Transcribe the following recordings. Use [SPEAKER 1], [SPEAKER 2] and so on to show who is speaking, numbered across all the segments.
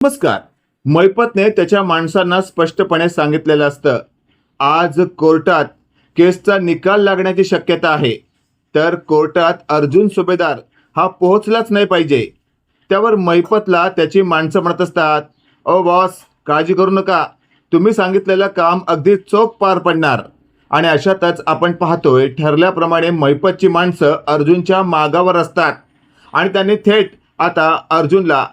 [SPEAKER 1] नमस्कार. मैपतने त्याच्या माणसांना स्पष्टपणे सांगितलेलं असतं आज कोर्टात केसचा निकाल लागण्याची शक्यता आहे. तर कोर्टात अर्जुन सुभेदार हा पोहोचलाच नाही पाहिजे. त्यावर मैपतला त्याची माणसं म्हणत असतात ओ बॉस काळजी करू नका. तुम्ही सांगितलेलं काम अगदी चोख पार पडणार. आणि अशातच आपण पाहतोय ठरल्याप्रमाणे मैपतची माणसं अर्जुनच्या मागावर असतात. आणि त्यांनी थेट आता अर्जुनला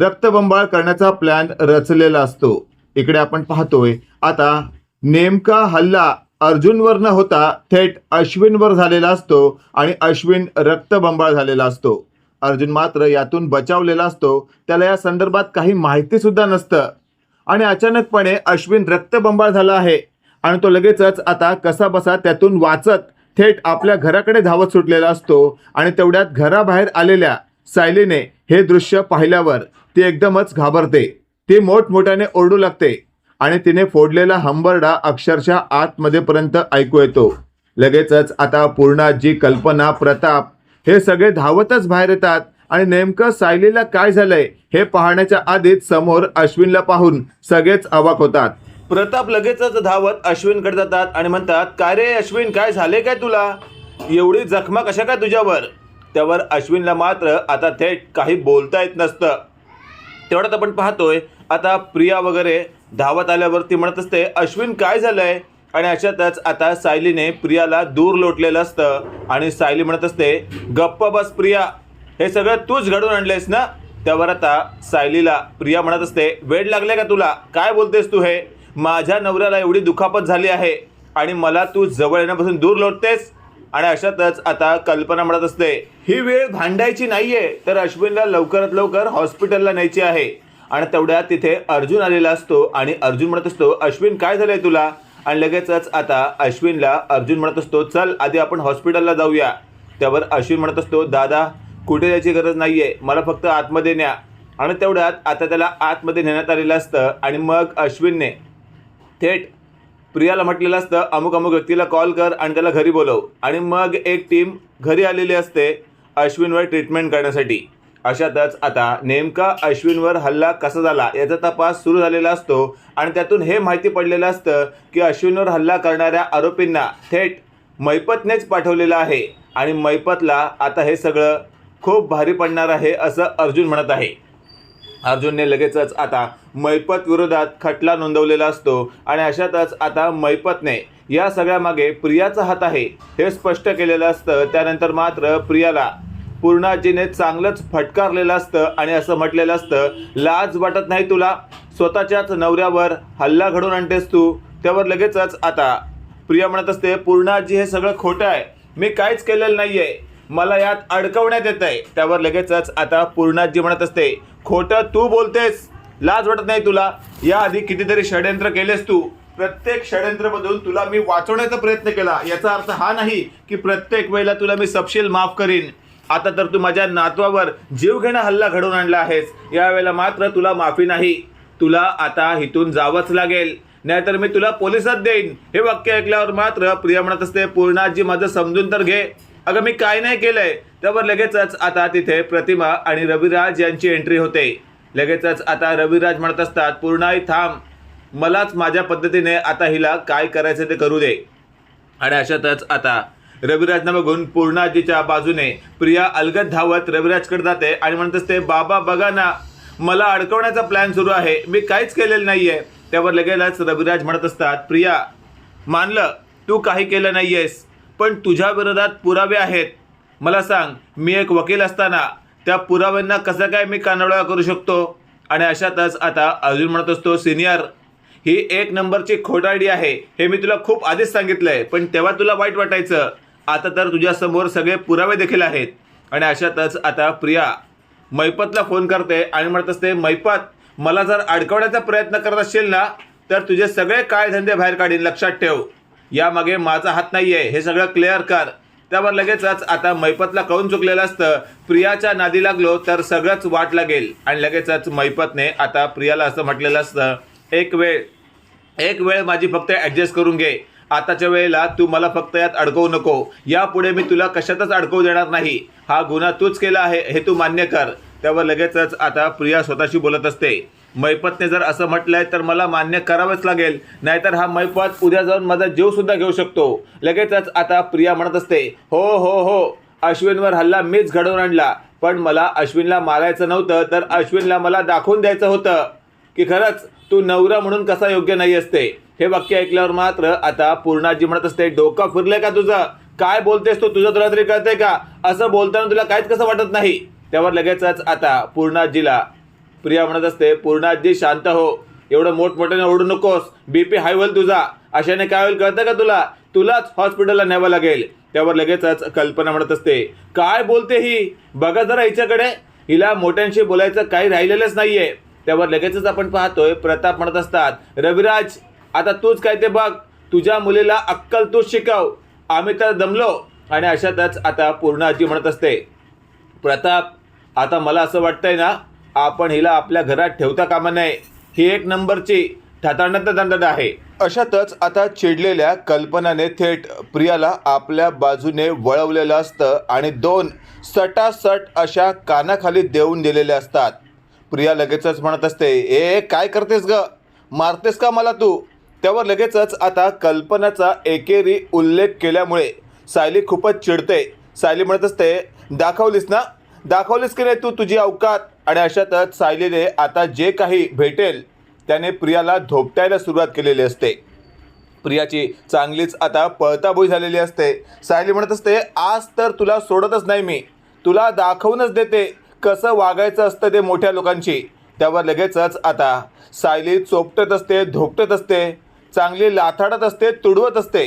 [SPEAKER 1] रक्तबंबाळ करण्याचा प्लॅन रचलेला असतो. इकडे आपण पाहतोय. आता नेमका हल्ला अर्जुनवर न होता थेट अश्विनवर झालेला असतो आणि अश्विन रक्तबंबाळ झालेला असतो. अर्जुन मात्र यातून बचावलेला असतो. त्याला या संदर्भात काही माहिती सुद्धा नसतं. आणि अचानकपणे अश्विन रक्तबंबाळ झाला आहे. आणि तो लगेचच आता कसा बसा त्यातून वाचत थेट आपल्या घराकडे धावत सुटलेला असतो. आणि तेवढ्यात घराबाहेर आलेल्या सायलीने हे दृश्य पाहिल्यावर ती एकदमच घाबरते. ती मोठमोठ्याने ओरडू लागते आणि तिने फोडलेला हंबरडा अक्षरशः आतमध्येपर्यंत ऐकू येतो. लगेचच आता पूर्णाजी कल्पना प्रताप हे सगळे धावतच बाहेर येतात आणि नेमकं सायलीला काय झालंय हे पाहण्याच्या आधीच समोर अश्विनला पाहून सगळेच अवाक होतात. प्रताप लगेचच धावत अश्विनकडे जातात आणि म्हणतात काय रे अश्विन काय झाले काय तुला? एवढी जखमा कशा काय तुझ्यावर? त्यावर अश्विनला मात्र आता थेट काही बोलता येत नसतं. तेवढ्यात आपण पाहतोय आता प्रिया वगैरे धावत आल्यावरती म्हणत असते अश्विन काय झालंय? आणि अशातच आता सायलीने प्रियाला दूर लोटलेलं असतं आणि सायली म्हणत असते गप्प बस प्रिया हे सगळं तूच घडून आणलेस ना? त्यावर आता सायलीला प्रिया म्हणत असते वेळ लागले का तुला? काय बोलतेस तू हे? माझ्या नवऱ्याला एवढी दुखापत झाली आहे आणि मला तू जवळ येण्यापासून दूर लोटतेस? आणि अशातच आता कल्पना म्हणत असते ही वेळ भांडायची नाहीये. तर अश्विनला लवकरात लवकर हॉस्पिटलला न्यायची आहे. आणि तेवढ्यात तिथे अर्जुन आलेला असतो आणि अर्जुन म्हणत असतो अश्विन काय झालंय तुला? आणि लगेचच आता अश्विनला अर्जुन म्हणत असतो चल आधी आपण हॉस्पिटलला जाऊया. त्यावर अश्विन म्हणत असतो दादा कुठे जायची गरज नाहीये मला फक्त आतमध्ये न्या. आणि तेवढ्यात आता त्याला आतमध्ये नेण्यात आलेलं असतं आणि मग अश्विनने थेट प्रियाला म्हटलेलं असतं अमुक अमुक व्यक्तीला कॉल कर आणि त्याला घरी बोलव. आणि मग एक टीम घरी आलेली असते अश्विनवर ट्रीटमेंट करण्यासाठी. अशातच आता नेमका अश्विनवर हल्ला कसा झाला याचा तपास सुरू झालेला असतो आणि त्यातून हे माहिती पडलेलं असतं की अश्विनवर हल्ला करणाऱ्या आरोपींना थेट मैपतनेच पाठवलेलं आहे आणि मैपतला आता हे सगळं खूप भारी पडणार आहे असं अर्जुन म्हणत आहे. अर्जुनने लगेचच आता मैपत विरोधात खटला नोंदवलेला असतो आणि अशातच आता मैपतने या सगळ्यामागे प्रियाचा हात आहे हे स्पष्ट केलेलं असतं. त्यानंतर मात्र प्रियाला पूर्णाजीने चांगलंच फटकारलेलं असतं आणि असं म्हटलेलं असतं लाज वाटत नाही तुला? स्वतःच्याच नवऱ्यावर हल्ला घडून आणतेस तू? त्यावर लगेचच आता प्रिया म्हणत असते पूर्णाजी हे सगळं खोटं आहे. मी काहीच केलेलं नाही आहे मला यात अडकवण्यात येत आहे त्यावर लगेचच आता पूर्णाजी म्हणत असते खोटं तू बोलतेस लाज वाटत नाही तुला. याआधी कितीतरी षडयंत्र केलेस तू. प्रत्येक षडयंत्रमधून तुला मी वाचवण्याचा प्रयत्न केला. याचा अर्थ हा नाही की प्रत्येक वेळेला तुला मी सपशील माफ करीन. आता तर तू माझ्या नातवावर जीवघेणा हल्ला घडवून आणला आहेस. यावेळेला मात्र तुला माफी नाही. तुला आता इथून जावंच लागेल. नाहीतर मी तुला पोलिसात देईन. हे वाक्य ऐकल्यावर मात्र प्रिया म्हणत असते पूर्णाजी माझं समजून तर घे. अगं मी काय नाही केलंय. त्यावर लगेचच आता तिथे प्रतिमा आणि रविराज यांची एंट्री होते. लगेचच आता रविराज म्हणत असतात पूर्णाई थांब. मलाच माझ्या पद्धतीने आता हिला काय करायचं ते करू दे. आणि अशातच आता रविराजना बघून पूर्णाजीच्या बाजूने प्रिया अलगद धावत रविराजकडे जाते आणि म्हणत असते बाबा बघा ना मला अडकवण्याचा प्लॅन सुरू आहे. मी काहीच केलेलं नाही आहे त्यावर लगेचच रविराज म्हणत असतात प्रिया मानलं तू काही केलं नाही आहेस पण तुझ्या विरोधात पुरावे आहेत. मला सांग मी एक वकील असताना त्या पुराव्यांना कसं काय मी कानडोळा करू शकतो? आणि अशातच आता अर्जुन म्हणत असतो सिनियर ही एक नंबरची खोटारडी आहे. हे मी तुला खूप आधीच सांगितलंय पण तेव्हा तुला वाईट वाटायचं. आता तर तुझ्यासमोर सगळे पुरावे देखील आहेत. आणि अशातच आता प्रिया मैपतला फोन करते आणि म्हणत असते मैपत मला जर अडकवण्याचा प्रयत्न करत असशील ना तर तुझे सगळे काय धंदे बाहेर काढीन लक्षात ठेव. यामागे माझा हात नाही आहे हे सगळं क्लिअर कर. त्यावर लगेचच आता मैपतला कळून चुकलेलं असतं? प्रियाच्या नादी लागलो तर सगळंच वाट लागेल. आणि लगेचच मैपतने आता प्रियाला असं म्हटलेलं असतं एक वेळ एक वेळ माझी फक्त ॲडजस्ट करून घे. आताच्या वेळेला तू मला फक्त यात अडकवू नको. यापुढे मी तुला कशातच अडकवू देणार नाही. हा गुन्हा तूच केला आहे हे तू मान्य कर. त्यावर लगेचच आता प्रिया स्वतःशी बोलत असते. मैपतने जर असं म्हटलंय तर मला मान्य करावंच लागेल. नाहीतर हा मैपत उद्या जाऊन माझा जीवसुद्धा घेऊ शकतो. लगेचच आता प्रिया म्हणत असते हो हो हो अश्विनवर हल्ला मीच घडवून आणला. पण मला अश्विनला मारायचं नव्हतं तर अश्विनला मला दाखवून द्यायचं होतं. की खरंच तू नवरा म्हणून कसा योग्य नाही असते? हे वाक्य ऐकल्यावर मात्र आता पूर्णाजी म्हणत असते डोकं फिरलंय का तुझं? काय बोलतेस तू? तुझं तुला तरी कळतंय का? असं बोलताना तुला काहीच कसं वाटत नाही? त्यावर लगेचच आता पूर्णाजीला प्रिया म्हणत असते पूर्णाजी शांत हो. एवढं मोठमोठ्याने ओढू नकोस. बी पी हाय होईल तुझा. अशाने काय होईल कळतं का तुला? तुलाच हॉस्पिटलला न्यावं लागेल. त्यावर लगेचच कल्पना म्हणत असते. काय बोलते ही? बघा जरा हिच्याकडे. हिला मोठ्यांशी बोलायचं काही राहिलेलंच नाहीये. त्यावर लगेचच आपण पाहतोय प्रताप म्हणत असतात रविराज आता तूच काय ते बघ. तुझ्या मुलीला अक्कल तूच शिकव. आम्ही तर दमलो. आणि अशातच आता पूर्ण आजी म्हणत असते प्रताप आता मला असं वाटतंय ना आपण हिला आपल्या घरात ठेवता कामा नये. ही एक नंबरची ठताणत आहे. अशातच आता चिडलेल्या कल्पनाने थेट प्रियाला आपल्या बाजूने वळवलेलं असतं आणि दोन सटासट अशा कानाखाली देऊन दिलेल्या असतात. प्रिया लगेचच म्हणत असते ए काय करतेस ग? मारतेस का मला तू? त्यावर लगेचच आता कल्पनाचा एकेरी उल्लेख केल्यामुळे सायली खूपच चिडते. सायली म्हणत असते दाखवलीस ना? दाखवलीस की नाही तू तुझी अवकात? आणि अशातच सायलीने आता जे काही भेटेल त्याने प्रियाला धोपटायला सुरुवात केलेली असते. प्रियाची चांगलीच आता पळताबोई झालेली असते. सायली म्हणत असते आज तर तुला सोडतच नाही मी. तुला दाखवूनच देते कसं वागायचं असतं ते मोठ्या लोकांची त्यावर लगेचच आता सायली चोपटत असते धोपटत असते. चांगली लाथाडत असते तुडवत असते.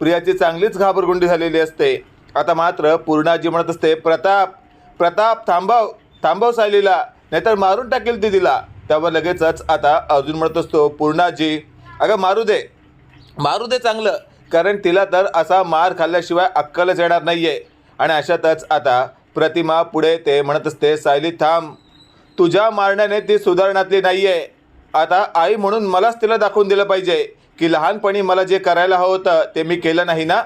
[SPEAKER 1] प्रियाची चांगलीच घाबरगुंडी झालेली असते. आता मात्र पूर्णाजी म्हणत असते प्रताप प्रताप थांबव थांबव सायलीला. नाहीतर मारून टाकेल ती तिला त्यावर लगेचच आता अजून म्हणत असतो पूर्णाजी अगं मारू दे. मारू दे चांगलं. कारण तिला तर असा मार खाल्ल्याशिवाय अक्कलच येणार नाही आहे आणि अशातच आता प्रतिमा पुढे ते म्हणत असते सायली थांब. तुझ्या मारण्याने ती सुधारणातली नाही आहे आता आई म्हणून मलाच तिला दाखवून दिलं पाहिजे की लहानपणी मला जे करायला हवं होतं ते मी केलं नाही ना?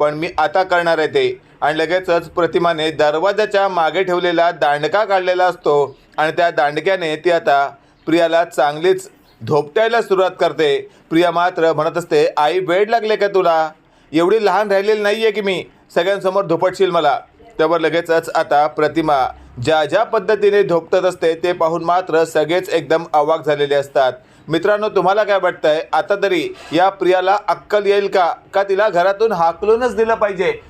[SPEAKER 1] पण मी आता करणार आहे ते. आणि लगेचच प्रतिमाने दरवाजाच्या मागे ठेवलेला दांडका काढलेला असतो आणि त्या दांडक्याने ती आता प्रियाला चांगलीच धोपटायला सुरुवात करते. प्रिया मात्र म्हणत असते आई वेड लागले का तुला? एवढी लहान राहिलेली नाही आहे की मी. सगळ्यांसमोर धोपटशील मला. त्यावर लगेचच आता प्रतिमा ज्या ज्या पद्धतीने धोपटत असते ते पाहून मात्र सगळेच एकदम अवाक झालेले असतात. मित्रांनो तुम्हाला काय वाटतंय? आता तरी या प्रियाला अक्कल येईल का? का तिला घरातून हाकलूनच दिलं पाहिजे?